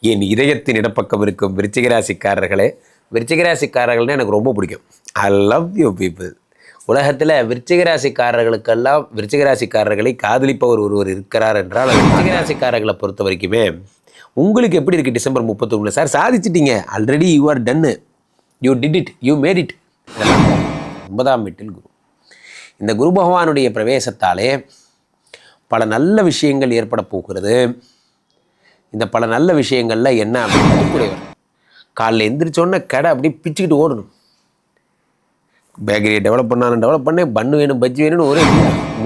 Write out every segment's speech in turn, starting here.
என் இதயத்தின் இடப்பக்கம் இருக்கும் விருச்சிகராசிக்காரர்களே விருச்சிகராசிக்காரர்கள்னா எனக்கு ரொம்ப பிடிக்கும். ஐ லவ் யூ பீப்புள் உலகத்தில் விருச்சிகராசிக்காரர்களுக்கெல்லாம் விருச்சிகராசிக்காரர்களை காதலிப்பவர் ஒருவர் இருக்கிறார் என்றால் விருச்சிகராசிக்காரர்களை பொறுத்த வரைக்குமே உங்களுக்கு எப்படி இருக்குது டிசம்பர் முப்பத்தொன்று சார் சாதிச்சிட்டீங்க. Already you are ton you did it you made it ஒன்பதாம் வீட்டில் குரு. இந்த குரு பகவானுடைய பிரவேசத்தாலே பல நல்ல விஷயங்கள் ஏற்பட போகிறது. இந்த பல நல்ல விஷயங்கள்ல என்ன அப்படின்னு கூடியவர் காலைல எந்திரிச்சோன்னே கடை அப்படியே பிச்சுக்கிட்டு ஓடணும். பேக்கரியை டெவலப் பண்ணாலும் டெவலப் பண்ணேன் பண்ணு வேணும் பஜ்ஜி வேணும்னு ஒரே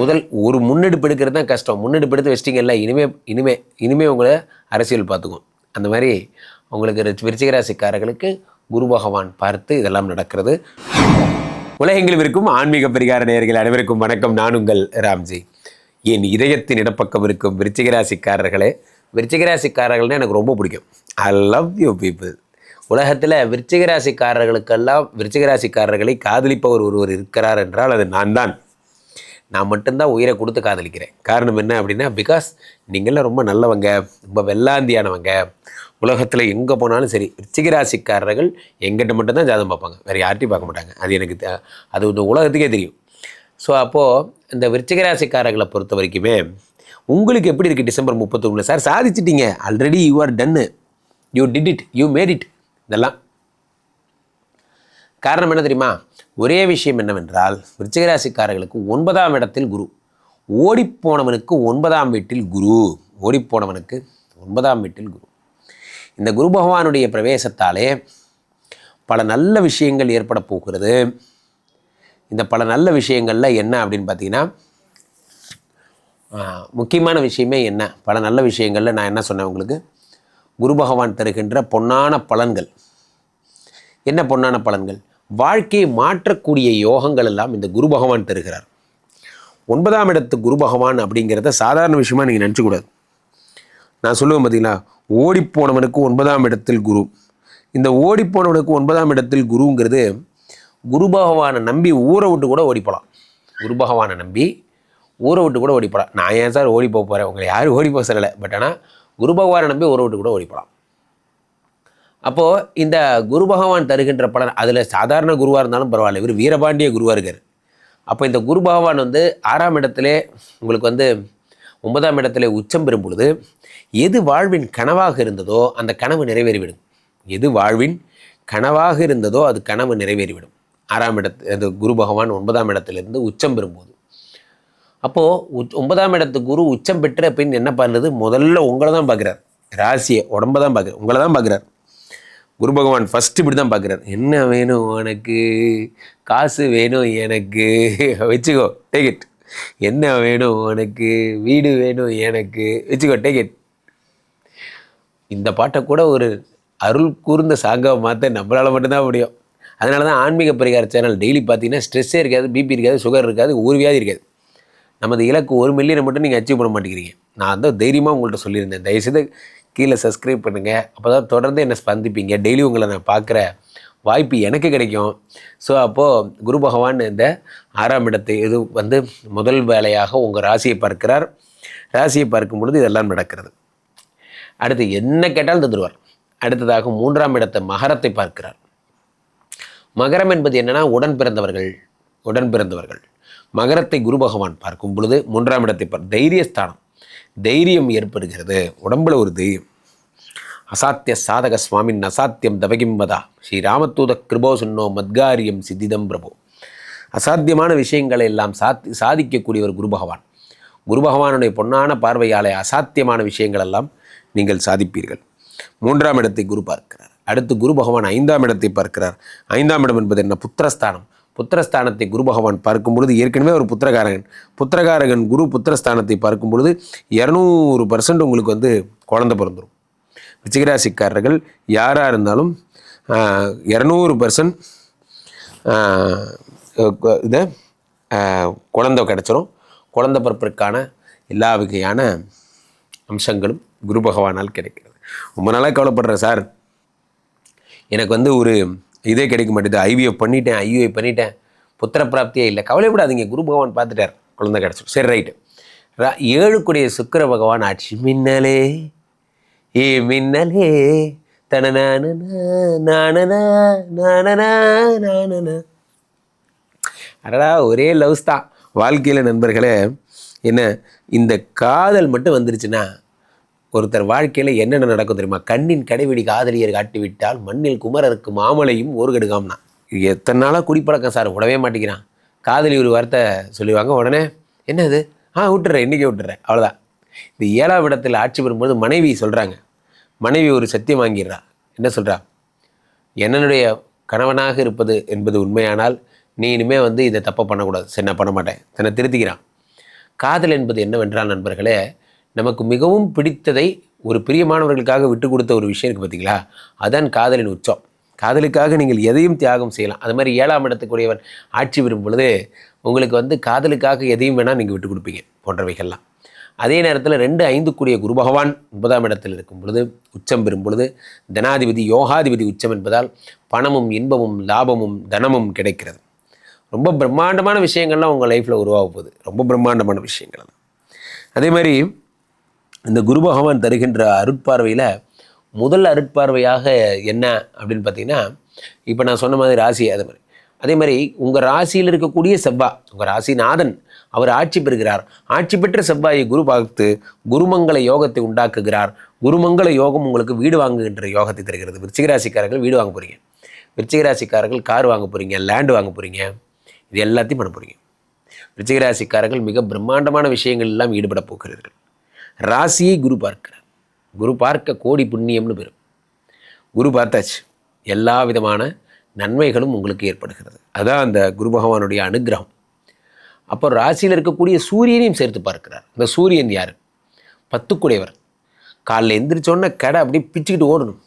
முதல் ஒரு முன்னெடுப்பு எடுக்கிறது தான் கஷ்டம். முன்னெடுப்பு எடுத்து வச்சிட்டிங்கல்ல இனிமே இனிமே இனிமே உங்களை அரசியல் பார்த்துக்கும். அந்த மாதிரி உங்களுக்கு விருச்சிகராசிக்காரர்களுக்கு குரு பகவான் பார்த்து இதெல்லாம் நடக்கிறது. உலகெங்கிலும் இருக்கும் ஆன்மீக பரிகார நேயர்கள் அனைவருக்கும் வணக்கம். நான் உங்கள் ராம்ஜி. என் இதயத்தின் இடப்பக்கம் இருக்கும் விருச்சிகராசிக்காரர்களே விருச்சிகராசிக்காரர்கள்னா எனக்கு ரொம்ப பிடிக்கும். ஐ லவ் யூ பீப்புள் உலகத்தில் விருச்சிகராசிக்காரர்களுக்கெல்லாம் விருச்சிகராசிக்காரர்களை காதலிப்பவர் ஒருவர் இருக்கிறார் என்றால் அது நான் தான். நான் மட்டும்தான் உயிரை கொடுத்து காதலிக்கிறேன். காரணம் என்ன அப்படின்னா பிகாஸ் நீங்களாம் ரொம்ப நல்லவங்க ரொம்ப வெள்ளாந்தியானவங்க. உலகத்தில் எங்கே போனாலும் சரி விருச்சிகராசிக்காரர்கள் எங்கிட்ட மட்டும்தான் ஜாதகம் பார்ப்பாங்க. வேறு யார்ட்டையும் பார்க்க மாட்டாங்க. அது எனக்கு அது இந்த உலகத்துக்கே தெரியும். ஸோ அப்போது இந்த விருச்சிகராசிக்காரர்களை பொறுத்த வரைக்குமே உங்களுக்கு எப்படி இருக்குது டிசம்பர் முப்பத்தொன்று சார் சாதிச்சிட்டீங்க. Already you are ton you did it you made it இதெல்லாம். காரணம் என்ன தெரியுமா? ஒரே விஷயம் என்னவென்றால் விருச்சிகராசிக்காரர்களுக்கு ஒன்பதாம் இடத்தில் குரு. ஓடிப்போனவனுக்கு ஒன்பதாம் வீட்டில் குரு. ஓடிப்போனவனுக்கு ஒன்பதாம் வீட்டில் குரு. இந்த குரு பகவானுடைய பிரவேசத்தாலே பல நல்ல விஷயங்கள் ஏற்பட போகிறது. இந்த பல நல்ல விஷயங்கள்ல என்ன அப்படின்னு பார்த்தீங்கன்னா முக்கியமான விஷயமே என்ன? பல நல்ல விஷயங்களில் நான் என்ன சொன்னேன் உங்களுக்கு? குரு பகவான் தருகின்ற பொன்னான பலன்கள். என்ன பொன்னான பலன்கள்? வாழ்க்கையை மாற்றக்கூடிய யோகங்கள் எல்லாம் இந்த குரு பகவான் தருகிறார். ஒன்பதாம் இடத்து குரு பகவான் அப்படிங்கிறத சாதாரண விஷயமா நீங்கள் நினச்சிக்கூடாது நான் சொல்லுவேன் பார்த்தீங்களா ஓடிப்போனவனுக்கு ஒன்பதாம் இடத்தில் குரு. இந்த ஓடிப்போனவனுக்கு ஒன்பதாம் இடத்தில் குருங்கிறது குரு பகவானை நம்பி ஊரை விட்டு கூட ஓடிப்போலாம். குரு பகவானை நம்பி ஊரை விட்டு கூட ஓடிப்போலாம் நான் ஏன் சார் ஓடி போக போகிறேன் உங்களை யாரும் ஓடி போக சொல்லலை. பட் ஆனால் குரு பகவானை நம்பி ஊரை விட்டு கூட ஓடிப்போலாம் அப்போது இந்த குரு பகவான் தருகின்ற பலன் அதில் சாதாரண குருவாக இருந்தாலும் பரவாயில்ல. இவர் வீரபாண்டிய குருவாக இருக்கார். அப்போ இந்த குரு பகவான் வந்து ஆறாம் இடத்துல உங்களுக்கு வந்து ஒன்பதாம் இடத்துல உச்சம் பெறும் பொழுது எது வாழ்வின் கனவாக இருந்ததோ அந்த கனவு நிறைவேறிவிடும். எது வாழ்வின் கனவாக இருந்ததோ அது கனவு நிறைவேறிவிடும். ஆறாம் இடத்து அந்த குரு பகவான் ஒன்பதாம் இடத்திலிருந்து உச்சம் பெறும்போது அப்போது ஒன்பதாம் இடத்து குரு உச்சம் பெற்ற பின் என்ன பண்ணுறது முதல்ல உங்களை தான் பார்க்குறார். ராசியை உடம்ப தான் பார்க்குறார். உங்களை தான் பார்க்குறார். குரு பகவான் ஃபஸ்ட்டு இப்படி தான் பார்க்குறார். என்ன வேணும் உனக்கு? காசு வேணும் எனக்கு. வச்சுக்கோ டேக் இட் என்ன வேணும் உனக்கு? வீடு வேணும் எனக்கு. வச்சுக்கோ டேக் இட் இந்த பாட்டை கூட ஒரு அருள் கூர்ந்த சாங்காக மாற்ற நம்மளால் மட்டும்தான் முடியும். அதனால தான் ஆன்மீக பரிகார சேனல் டெய்லி பார்த்தீங்கன்னா ஸ்ட்ரெஸ்ஸே இருக்காது பிபி இருக்காது சுகர் இருக்காது ஒரு வியாதி இருக்காது. நமது இலக்கு ஒரு மில்லியனை மட்டும் நீங்கள் அச்சீவ் பண்ண மாட்டேங்கிறீங்க. நான் வந்து தைரியமாக உங்கள்கிட்ட சொல்லியிருந்தேன். தயவுசெய்து கீழே சப்ஸ்கிரைப் பண்ணுங்கள் அப்போ தான் தொடர்ந்து என்னை ஸ்பந்திப்பீங்க டெய்லி உங்களை நான் பார்க்குற வாய்ப்பு எனக்கு கிடைக்கும். ஸோ அப்போது குரு பகவான் இந்த ஆறாம் இடத்தை இது வந்து முதல் வேலையாக உங்கள் ராசியை பார்க்கிறார். ராசியை பார்க்கும் பொழுது இதெல்லாம் நடக்கிறது. அடுத்து என்ன கேட்டாலும் தந்துடுவார் அடுத்ததாக மூன்றாம் இடத்தை மகரத்தை பார்க்கிறார். மகரம் என்பது என்னென்னா உடன் பிறந்தவர்கள். உடன் பிறந்தவர்கள். மகரத்தை குரு பகவான் பார்க்கும் பொழுது மூன்றாம் இடத்தை பார் தைரியஸ்தானம். தைரியம் ஏற்படுகிறது. உடம்புல ஒரு தைரியம். அசாத்திய சாதக சுவாமின் அசாத்தியம் தவகிம் வதா. ஸ்ரீ ராமதூத கிருபோ சுன்னோ மத்காரியம் சித்திதம் பிரபு. அசாத்தியமான விஷயங்களை எல்லாம் சாத்தி சாதிக்கக்கூடியவர் குரு பகவான். குரு பகவானுடைய பொன்னான பார்வையாலே அசாத்தியமான விஷயங்கள் எல்லாம் நீங்கள் சாதிப்பீர்கள். மூன்றாம் இடத்தை குரு பார்க்கிறார். அடுத்து குரு பகவான் ஐந்தாம் இடத்தை பார்க்கிறார். ஐந்தாம் இடம் என்பது என்ன? புத்திரஸ்தானம். புத்திரஸ்தானத்தை குரு பகவான் பார்க்கும் பொழுது ஏற்கனவே ஒரு புத்திரகாரகன். புத்திரகாரகன் குரு புத்திரஸ்தானத்தை பார்க்கும் பொழுது இரநூறு பர்சன்ட் உங்களுக்கு வந்து குழந்த பிறந்துடும் ரிச்சிகராசிக்காரர்கள் யாராக இருந்தாலும் இரநூறு பர்சன்ட் இதை குழந்தை கிடச்சிரும். குழந்த பிறப்பிற்கான எல்லா வகையான அம்சங்களும் குரு பகவானால் கிடைக்கிறது. ரொம்ப நாளாக கவலைப்படுறேன் சார். எனக்கு வந்து ஒரு இதே கிடைக்க மாட்டேது. ஐவிஎஃப் பண்ணிட்டேன் ஐயுஐ பண்ணிட்டேன். புத்திர பிராப்தியே இல்லை. கவலைப்படாதீங்க குரு பகவான் பார்த்துட்டார். குழந்தை கிடச்சிடும் சரி ரைட்டு ஏழுக்குடைய சுக்கிர பகவான் ஆட்சி. மின்னலே ஏ மின்னலே. நானனா. அடடா ஒரே லவ்ஸ் தான். வாழ்க்கையில் நண்பர்களே என்ன இந்த காதல் மட்டும் வந்துருச்சுன்னா ஒருத்தர் வாழ்க்கையில் என்னென்ன நடக்கும் தெரியுமா? கண்ணின் கடைவிடி காதலியர் காட்டிவிட்டால் மண்ணில் குமரருக்கு மாமலையும் ஒரு கெடுக்காம்னா இது எத்தனை நாளாக குடிப்பழக்கம் சார் விடவே மாட்டேங்கிறான். காதலி ஒரு வார்த்தை சொல்லுவாங்க உடனே என்னது? ஆ விட்டுறேன் இன்றைக்கி விட்டுறேன் அவ்வளோதான் இந்த ஏழாம் இடத்தில் ஆட்சி பெறும்போது மனைவி சொல்கிறாங்க மனைவி ஒரு சத்தியம் வாங்கிடுறா. என்ன சொல்கிறா என்னுடைய கணவனாக இருப்பது என்பது உண்மையானால் நீ இனிமேல் வந்து இதை தப்பை பண்ணக்கூடாது. சரி நான் பண்ண மாட்டேன். தன்னை திருத்திக்கிறான். காதல் என்பது என்னவென்றால் நண்பர்களே நமக்கு மிகவும் பிடித்ததை ஒரு பிரியமானவர்களுக்காக விட்டு கொடுத்த ஒரு விஷயம் இருக்குது பார்த்தீங்களா அதான் காதலின் உச்சம் காதலுக்காக நீங்கள் எதையும் தியாகம் செய்யலாம். அது மாதிரி ஏழாம் இடத்துக்குரியவர் ஆட்சி பெறும் பொழுது உங்களுக்கு வந்து காதலுக்காக எதையும் வேணால் நீங்கள் விட்டு கொடுப்பீங்க போன்றவைகள்லாம். அதே நேரத்தில் ரெண்டு ஐந்துக்குரிய குரு பகவான் ஒன்பதாம் இடத்தில் இருக்கும் பொழுது உச்சம் பெறும் பொழுது தனாதிபதி யோகாதிபதி உச்சம் என்பதால் பணமும் இன்பமும் லாபமும் தனமும் கிடைக்கிறது. ரொம்ப பிரம்மாண்டமான விஷயங்கள்லாம் உங்கள் லைஃப்பில் உருவாக போகுது. ரொம்ப பிரம்மாண்டமான விஷயங்கள் தான் அதே மாதிரி இந்த குரு பகவான் தருகின்ற அருட்பார்வையில் முதல் அருட்பார்வையாக என்ன அப்படின்னு பார்த்தீங்கன்னா இப்போ நான் சொன்ன மாதிரி ராசி அது மாதிரி. அதே மாதிரி உங்கள் ராசியில் இருக்கக்கூடிய செவ்வாய் உங்கள் ராசிநாதன் அவர் ஆட்சி பெறுகிறார். ஆட்சி பெற்ற செவ்வாயை குரு பார்த்து குருமங்கள யோகத்தை உண்டாக்குகிறார். குருமங்கள யோகம் உங்களுக்கு வீடு வாங்குகின்ற யோகத்தை தருகிறது. விருச்சிகராசிக்காரர்கள் வீடு வாங்க போகிறீங்க விருச்சிகராசிக்காரர்கள் கார் வாங்க போகிறீங்க லேண்டு வாங்க போகிறீங்க இது எல்லாத்தையும் பண்ண போகிறீங்க விருச்சிகராசிக்காரர்கள் மிக பிரம்மாண்டமான விஷயங்கள் எல்லாம் ஈடுபட போகிறீர்கள். ராசியை குரு பார்க்கிறார். குரு பார்க்க கோடி புண்ணியம்னு பெறும் குரு பார்த்தாச்சு. எல்லா விதமான நன்மைகளும் உங்களுக்கு ஏற்படுகிறது. அதான் அந்த குரு பகவானுடைய அனுகிரகம். அப்போ ராசியில் இருக்கக்கூடிய சூரியனையும் சேர்த்து பார்க்கிறார். இந்த சூரியன் யார்? பத்துக்குடையவர். காலைல எந்திரிச்சோன்னே கடை அப்படியே பிச்சுக்கிட்டு ஓடணும்.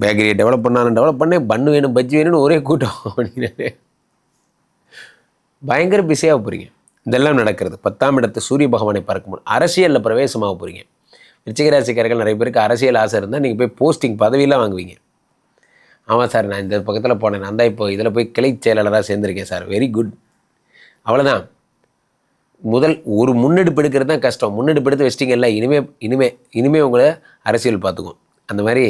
பேக்கரியை டெவலப் பண்ணாலும் டெவலப் பண்ணேன் பண்ணு வேணும் பஜ்ஜி வேணும்னு ஒரே கூட்டம் அப்படின்னு பயங்கர பிஸியாக போகிறீங்க இதெல்லாம் நடக்கிறது. பத்தாம் இடத்து சூரிய பகவானை பார்க்கும்போது அரசியலில் பிரவேசமாக போகிறீங்க விருச்சிகராசிக்காரர்கள் நிறைய பேருக்கு அரசியல் ஆசை இருந்தால் நீங்கள் போய் போஸ்டிங் பதவியெல்லாம் வாங்குவீங்க. ஆமாம் சார் நான் இந்த பக்கத்தில் போனேன். நான் தான் இப்போ இதில் போய் கிளை செயலாளராக சேர்ந்துருக்கேன் சார். வெரி குட் அவ்வளோதான் முதல் ஒரு முன்னெடுப்பு எடுக்கிறது தான் கஷ்டம். முன்னெடுப்பு எடுத்து வச்சிட்டிங்கல்ல இனிமே இனிமே இனிமே உங்களை அரசியல் பார்த்துக்கும். அந்த மாதிரி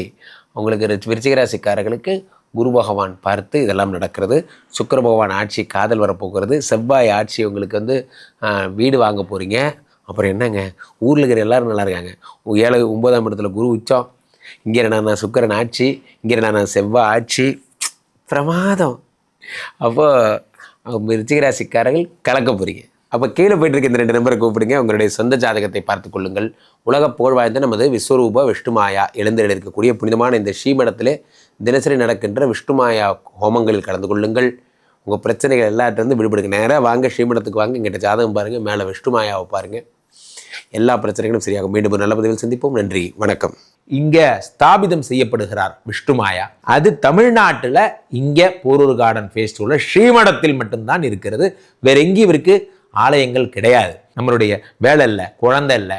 உங்களுக்கு விருச்சிகராசிக்காரர்களுக்கு குரு பகவான் பார்த்து இதெல்லாம் நடக்கிறது. சுக்கர பகவான் ஆட்சி காதல் வரப்போகிறது. செவ்வாய் ஆட்சி உங்களுக்கு வந்து வீடு வாங்க போகிறீங்க அப்புறம் என்னங்க? ஊரில் இருக்கிற எல்லாரும் நல்லா இருக்காங்க. ஏழை ஏழு ஒன்பதாம் இடத்துல குரு உச்சம். இங்கே நான் சுக்கரன் ஆட்சி. இங்கே நான் செவ்வாய் ஆட்சி. பிரமாதம். அப்போ ரிச்சிகராசிக்காரர்கள் கலக்க போகிறீங்க அப்போ கீழே போயிட்டு இருக்க இந்த ரெண்டு நம்பரை கூப்பிடுங்க. உங்களுடைய சொந்த ஜாதகத்தை பார்த்து கொள்ளுங்கள். உலக புகழ் வாய்ந்த நமது விஸ்வரூப விஷ்ணுமாயா எழுந்தருள் புனிதமான இந்த ஸ்ரீமடத்திலே தினசரி நடக்கின்ற விஷ்ணுமாயா ஹோமங்களில் கலந்து கொள்ளுங்கள். உங்கள் பிரச்சனைகள் எல்லாத்திலேருந்து விடுபடுங்க. நேராக வாங்க ஸ்ரீமடத்துக்கு வாங்க எங்கிட்ட ஜாதகம் பாருங்கள் மேலே விஷ்ணுமாயாவை பாருங்கள் எல்லா பிரச்சனைகளும் சரியாகும். மீண்டும் ஒரு நல்ல பதிவில் சந்திப்போம். நன்றி வணக்கம். இங்கே ஸ்தாபிதம் செய்யப்படுகிறார் விஷ்ணுமாயா. அது தமிழ்நாட்டில் இங்கே போரூர் கார்டன் ஃபேஸ்டிவலில் ஸ்ரீமடத்தில் மட்டும்தான் இருக்கிறது. வேற எங்கேயும் இவருக்கு ஆலயங்கள் கிடையாது. நம்மளுடைய வேலை இல்லை குழந்தை இல்லை